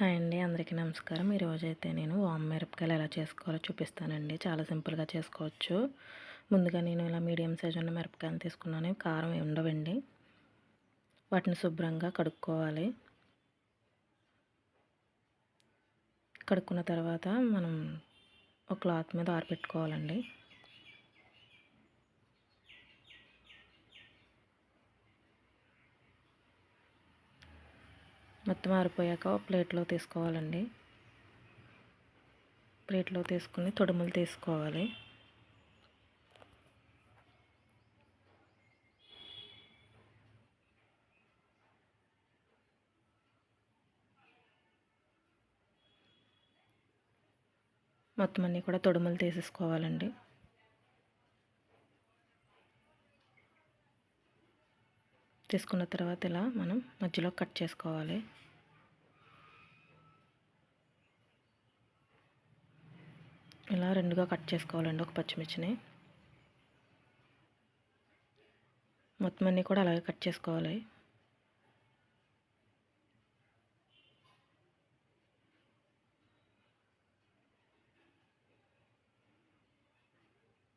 Hi అండి అందరికీ నమస్కారం. ఈరోజు అయితే నేను వామ్ మిరపకాయలు ఎలా చేసుకోవాలో చూపిస్తానండి. చాలా సింపుల్గా చేసుకోవచ్చు. ముందుగా నేను ఇలా మీడియం సైజ్ ఉన్న మిరపకాయలు తీసుకున్నాను. కారం ఉండవండి. వాటిని శుభ్రంగా కడుక్కోవాలి. కడుక్కున్న తర్వాత మనం ఒక క్లాత్ మీద ఆరబెట్టుకోవాలండి మొత్తం ఆరిపోయాక ప్లేట్లో తీసుకోవాలండి. ప్లేట్లో తీసుకుని తొడుములు తీసుకోవాలి. మొత్తం అన్నీ కూడా తొడుములు తీసేసుకోవాలండి. తీసుకున్న తర్వాత ఇలా మనం మధ్యలో కట్ చేసుకోవాలి. రెండుగా కట్ చేసుకోవాలండి ఒక పచ్చిమిర్చిని. మొత్తం అన్నీ కూడా అలాగే కట్ చేసుకోవాలి.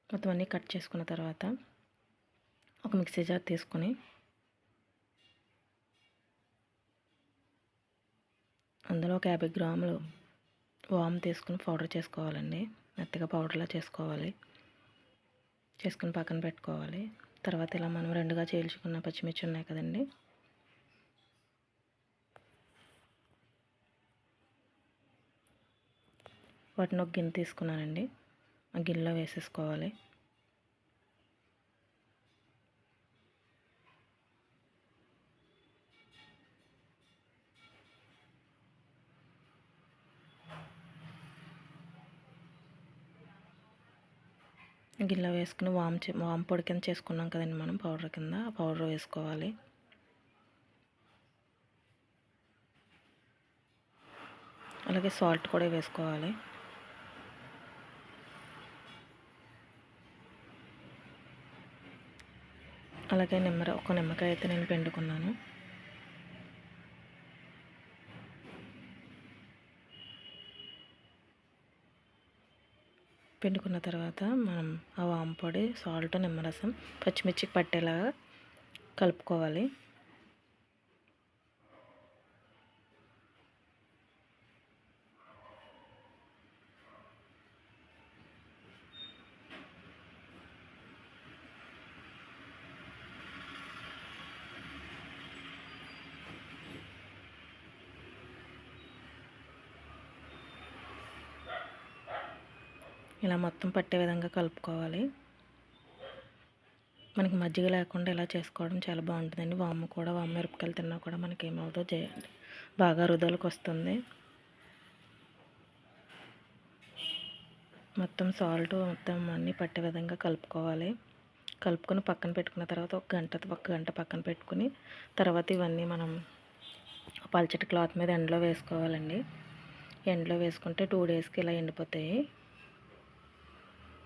మొత్తం అన్నీ కట్ చేసుకున్న తర్వాత ఒక మిక్సీ జార్ తీసుకొని అందులో ఒక యాభై గ్రాములు వామ్ తీసుకుని పౌడర్ చేసుకోవాలండి. మెత్తగా పౌడర్లా చేసుకోవాలి. చేసుకుని పక్కన పెట్టుకోవాలి. తర్వాత ఇలా మనం రెండుగా చేల్చుకున్న పచ్చిమిర్చి ఉన్నాయి కదండి. వాటిని ఒక గిన్నె తీసుకున్నానండి. ఆ గిన్నెలో వేసేసుకోవాలి. గిన్నె వేసుకుని వామ్ వామ్ పొడి కింద చేసుకున్నాం కదండి మనం పౌడర్ కింద. ఆ పౌడర్ వేసుకోవాలి. అలాగే సాల్ట్ కూడా వేసుకోవాలి. అలాగే నిమ్మర ఒక నిమ్మకాయ అయితే నేను పిండుకున్నాను. పిండుకున్న తర్వాత మనం ఆ వాంపొడి సాల్ట్ నిమ్మరసం పచ్చిమిర్చికి పట్టేలాగా కలుపుకోవాలి. ఇలా మొత్తం పట్టే విధంగా కలుపుకోవాలి. మనకి మజ్జిగ లేకుండా ఇలా చేసుకోవడం చాలా బాగుంటుందండి. వాము కూడా వాము మిరపకాయలు తిన్నా కూడా మనకి ఏమవుతో చేయండి. బాగా రుదలకు వస్తుంది. మొత్తం సాల్ట్ మొత్తం అన్నీ పట్టే విధంగా కలుపుకోవాలి. కలుపుకొని పక్కన పెట్టుకున్న తర్వాత ఒక గంట ఒక గంట పక్కన పెట్టుకుని తర్వాత ఇవన్నీ మనం పల్చటి క్లాత్ మీద ఎండలో వేసుకోవాలండి. ఎండలో వేసుకుంటే టూ డేస్కి ఇలా ఎండిపోతాయి.